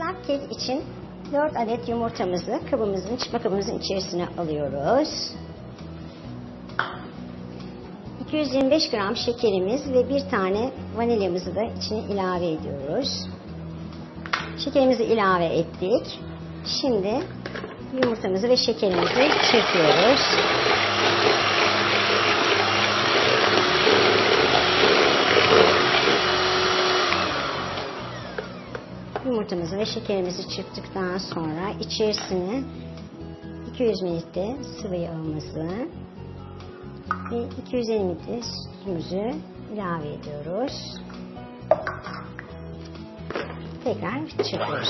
Islak kek için 4 adet yumurtamızı kabımızın, çıkma kabımızın içerisine alıyoruz. 225 gram şekerimiz ve bir tane vanilyamızı da içine ilave ediyoruz. Şekerimizi ilave ettik. Şimdi yumurtamızı ve şekerimizi çırpıyoruz. Yumurtamızı ve şekerimizi çırptıktan sonra içerisine 200 mililitre sıvı yağımızı ve 250 mililitre sütümüzü ilave ediyoruz. Tekrar çırpıyoruz.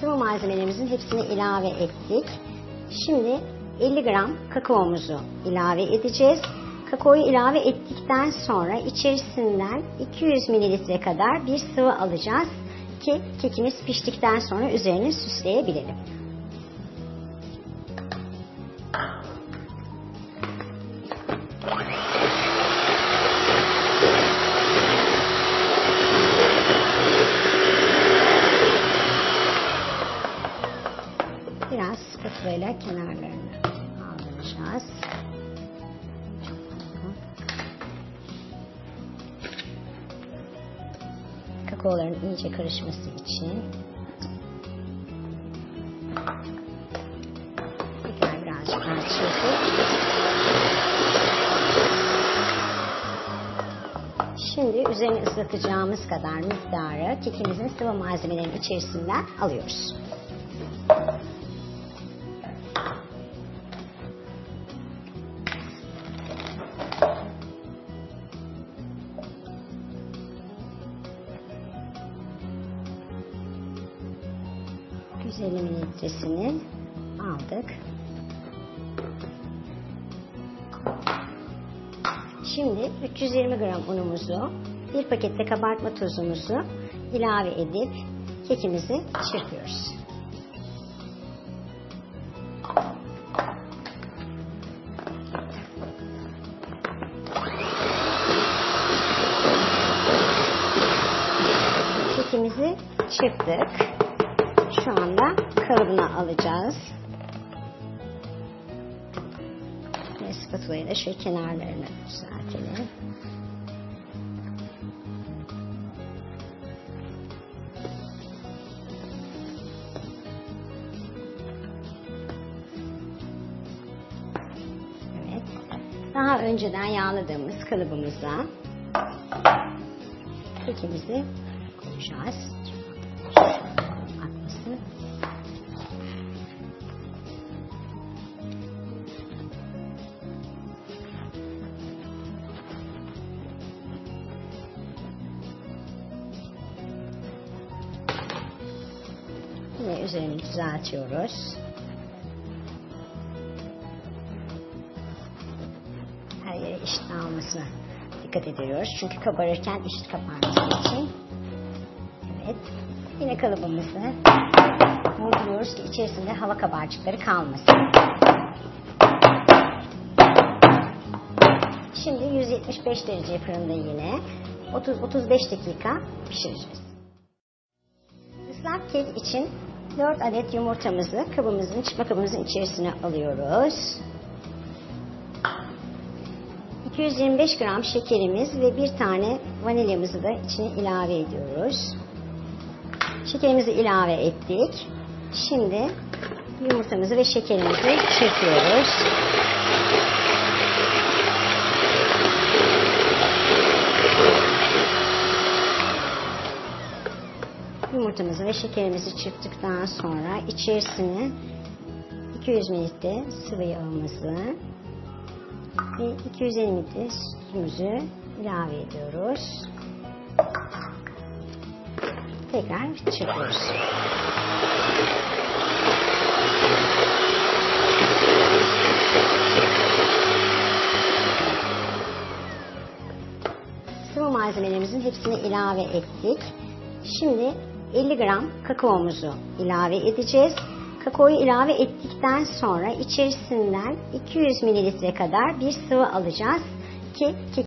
Sıvı malzemelerimizin hepsini ilave ettik. Şimdi 50 gram kakaomuzu ilave edeceğiz. Kakaoyu ilave ettikten sonra içerisinden 200 mililitre kadar bir sıvı alacağız ki kekimiz piştikten sonra üzerini süsleyebilelim. Biraz spatulayla kenarlarını aldıracağız. Kakaoların iyice karışması için tekrar birazcık çırpıp Şimdi üzerine ıslatacağımız kadar miktarı kekimizin sıvı malzemelerin içerisinden alıyoruz. ...150 mililitresini aldık. Şimdi 320 gram unumuzu, bir pakette kabartma tozumuzu ilave edip kekimizi çırpıyoruz. Kekimizi çırptık. Şu anda kalıbına alacağız. Ve spatulayı da şöyle kenarlarını düzeltelim. Evet. Daha önceden yağladığımız kalıbımıza kekimizi koyacağız. Yine üzerini düzeltiyoruz. Her yere eşit dağılmasına dikkat ediyoruz. Çünkü kabarırken eşit kabarması için. Evet. Yine kalıbımızı vurduruyoruz ki içerisinde hava kabarcıkları kalmasın. Şimdi 175 derece fırında yine 30-35 dakika pişireceğiz. Islak kek için 4 adet yumurtamızı kabımızın, çıkma kabımızın içerisine alıyoruz. 225 gram şekerimiz ve bir tane vanilyamızı da içine ilave ediyoruz. Şekerimizi ilave ettik. Şimdi yumurtamızı ve şekerimizi çırpıyoruz. Yumurtamızı ve şekerimizi çırptıktan sonra içerisine 200 mililitre sıvı yağımızı ve 250 mililitre sütümüzü ilave ediyoruz. Tekrar çırpıyoruz. Sıvı malzemelerimizin hepsini ilave ettik. Şimdi 50 gram kakaomuzu ilave edeceğiz. Kakaoyu ilave ettikten sonra içerisinden 200 mililitre kadar bir sıvı alacağız ki